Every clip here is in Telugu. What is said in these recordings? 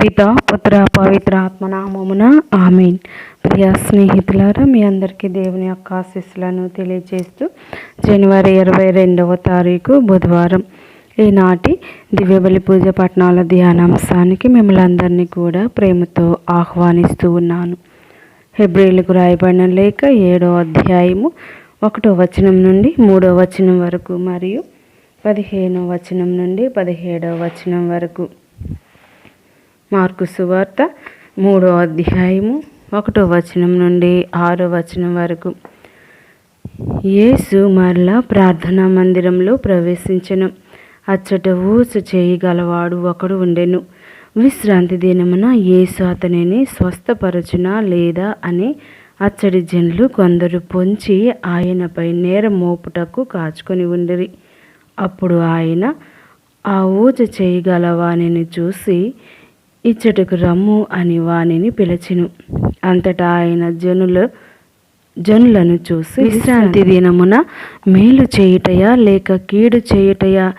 పిత పుత్ర పవిత్ర ఆత్మనామమున ఆమెన్. ప్రియ స్నేహితులారా మీ అందరికీ దేవుని యొక్క ఆశీస్సులను తెలియజేస్తూ జనవరి ఇరవై రెండవ తారీఖు బుధవారం ఈనాటి దివ్యబలి పూజ పట్టణాల ధ్యానాంశానికి మిమ్మల్ని అందరినీ కూడా ప్రేమతో ఆహ్వానిస్తూ ఉన్నాను. హెబ్రిలకు రాయబడిన లేఖ ఏడో అధ్యాయము ఒకటో వచనం నుండి మూడో వచనం వరకు మరియు పదిహేనో వచనం నుండి పదిహేడవ వచనం వరకు. మార్కు సువార్త మూడో అధ్యాయము ఒకటో వచనం నుండి ఆరో వచనం వరకు. యేసు మరలా ప్రార్థనా మందిరంలో ప్రవేశించెను. అచ్చట ఊసు చేయగలవాడు ఒకడు ఉండెను. విశ్రాంతి దినమున యేసు అతనిని స్వస్థపరచునా లేదా అని అచ్చడి జనులు కొందరు పొంచి ఆయనపై నేర మోపుటకు కాచుకొని ఉండిరి. అప్పుడు ఆయన ఆ ఊజ చేయగలవానిని చూసి ఇచ్చటకు రమ్ము అని వాణిని పిలిచెను. అంతటా ఆయన జనుల జనులను చూసి విశ్రాంతి దినమున మేలు చేయుటయా లేక కీడు చేయుటయా?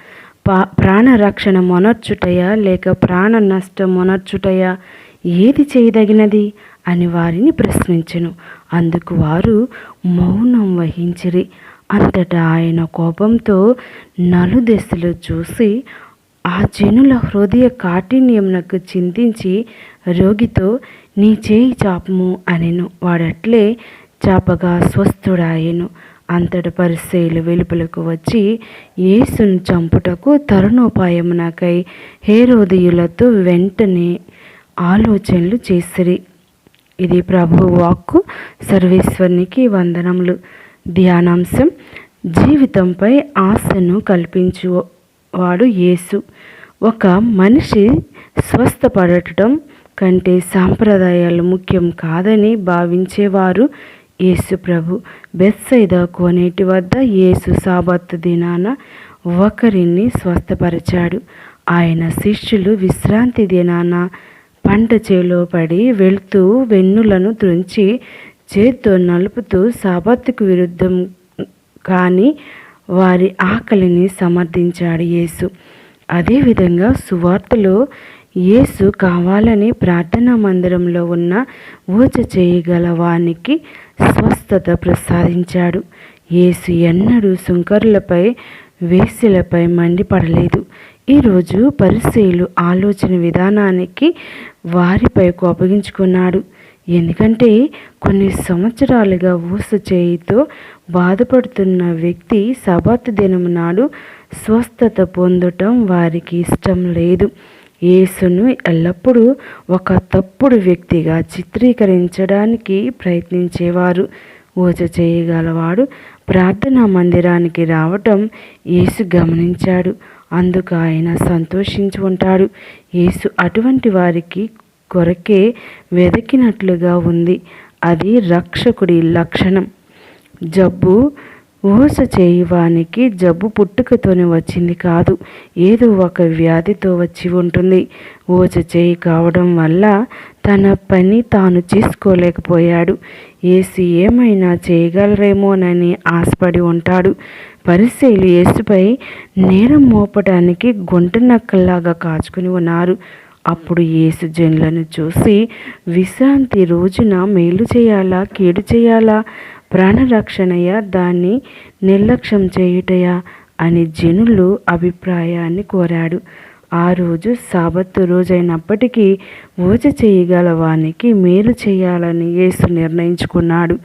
పా ప్రాణరక్షణ మొనర్చుటయా లేక ప్రాణ నష్టం మొనర్చుటయా? ఏది చేయదగినది? అని వారిని ప్రశ్నించెను. అందుకు వారు మౌనం వహించిరి. అంతటా ఆయన కోపంతో నలుదెశలు చూసి ఆ జనుల హృదయ కాఠిన్యమునకు చింతించి రోగితో నీ చేయి చాపము అనెను. వాడట్లే చాపగా స్వస్థుడాయెను. అంతట పరిస్థితులు వెలుపలకు వచ్చి యేసును చంపుటకు తరుణోపాయమునకై హేరోదయులతో వెంటనే ఆలోచనలు చేసిరి. ఇది ప్రభు వాక్కు. సర్వేశ్వరునికి వందనములు. ధ్యానాంశం జీవితంపై ఆశను కల్పించువాడు యేసు. ఒక మనిషి స్వస్థపడటం కంటే సాంప్రదాయాలు ముఖ్యం కాదని భావించేవారు యేసు ప్రభు. బెత్సైద కోనేటి వద్ద యేసు సాబత్తు దినాన ఒకరిని స్వస్థపరిచాడు. ఆయన శిష్యులు విశ్రాంతి దినాన పంట చేలో పడి వెళుతూ వెన్నులను త్రుంచి చేత్తో నలుపుతూ సాబత్తుకు విరుద్ధం కానీ వారి ఆకలిని సమర్థించాడు యేసు. అదేవిధంగా సువార్తలో యేసు కావాలని ప్రార్థనా మందిరంలో ఉన్న ఊచ చేయగల వానికి స్వస్థత ప్రసాదించాడు. యేసు ఎన్నడూ సుంకరులపై వేసులపై మండిపడలేదు. ఈరోజు పరిశీలు ఆలోచన విధానానికి వారిపై కోపగించుకున్నాడు. ఎందుకంటే కొన్ని సంవత్సరాలుగా ఊస చేయితో బాధపడుతున్న వ్యక్తి సబాత్ దినం నాడు స్వస్థత పొందటం వారికి ఇష్టం లేదు. యేసును ఎల్లప్పుడూ ఒక తప్పుడు వ్యక్తిగా చిత్రీకరించడానికి ప్రయత్నించేవారు. ఊచ చేయగలవాడు ప్రార్థనా మందిరానికి రావటం యేసు గమనించాడు. అందుకు ఆయన సంతోషించి ఉంటాడు. యేసు అటువంటి వారికి కొరకే వెదకినట్లుగా ఉంది. అది రక్షకుడి లక్షణం. జబ్బు ఊస చేయువానికి జబ్బు పుట్టుకతోనే వచ్చింది కాదు. ఏదో ఒక వ్యాధితో వచ్చి ఉంటుంది. ఊచ చేయి కావడం వల్ల తన పని తాను చేసుకోలేకపోయాడు. ఏసి ఏమైనా చేయగలరేమోనని ఆశపడి ఉంటాడు. పరిశీలు ఏసుపై నేరం మోపడానికి గుంట నక్కల్లాగా కాచుకుని ఉన్నారు. అప్పుడు యేసు జనులను చూసి విశ్రాంతి రోజున మేలు చేయాలా? కీడు చేయాలా? ప్రాణరక్షణయ దాన్ని నిర్లక్ష్యం చేయుటయా? అని జనులు అభిప్రాయాన్ని కోరాడు. ఆ రోజు సాబత్తు రోజైనప్పటికీ ఊచ చేయగల వానికి మేలు చేయాలని యేసు నిర్ణయించుకున్నాడు.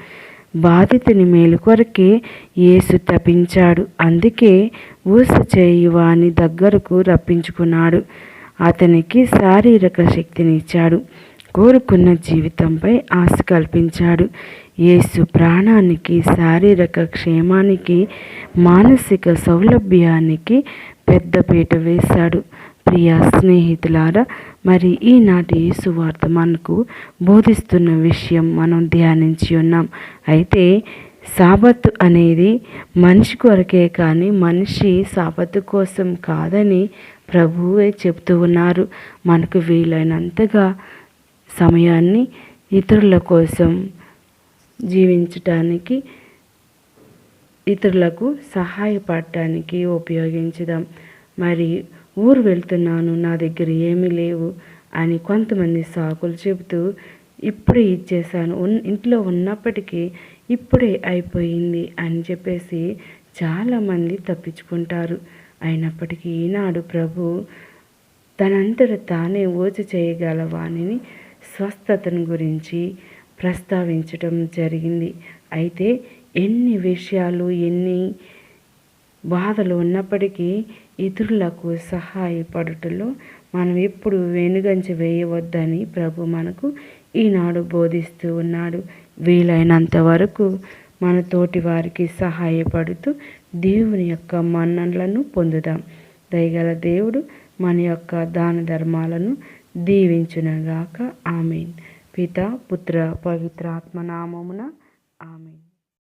బాధితుని మేలు కొరకే యేసు తప్పించాడు అందుకే ఊస చేయువాని దగ్గరకు రప్పించుకున్నాడు. అతనికి శారీరక శక్తిని ఇచ్చాడు. కోరుకున్న జీవితంపై ఆశ కల్పించాడు. యేసు ప్రాణానికి శారీరక క్షేమానికి మానసిక సౌలభ్యానికి పెద్దపీట వేశాడు. ప్రియ స్నేహితులారా మరి ఈనాటి యేసువార్త మనకు బోధిస్తున్న విషయం మనం ధ్యానించి ఉన్నాం. అయితే సాబత్తు అనేది మనిషి కొరకే కానీ మనిషి సాబత్తు కోసం కాదని ప్రభువే చెప్తూ ఉన్నారు. మనకు వీలైనంతగా సమయాన్ని ఇతరుల కోసం జీవించటానికి ఇతరులకు సహాయపడటానికి ఉపయోగించుదాం. మరి ఊరు వెళ్తున్నాను నా దగ్గర ఏమీ లేవు అని కొంతమంది సాకులు చెబుతూ ఇప్పుడే ఇచ్చేసాను ఇంట్లో ఉన్నప్పటికీ ఇప్పుడే అయిపోయింది అని చెప్పేసి చాలామంది తప్పించుకుంటారు. అయినప్పటికీ ఈనాడు ప్రభు తనంతట తానే ఓచి చేయగల వాణిని స్వస్థతను గురించి ప్రస్తావించటం జరిగింది. అయితే ఎన్ని విషయాలు ఎన్ని బాధలు ఉన్నప్పటికీ ఇతరులకు సహాయపడటంలో మనం ఎప్పుడు వెనుగంచ వేయవద్దని ప్రభు మనకు ఈనాడు బోధిస్తూ ఉన్నాడు. వీలైనంత వరకు మన తోటి వారికి సహాయపడుతూ దేవుని యొక్క మన్ననలను పొందుదాం. దయగల దేవుడు మన యొక్క దాన ధర్మాలను దీవించునగాక. ఆమెన్. పిత పుత్ర పవిత్రాత్మ నామమున ఆమెన్.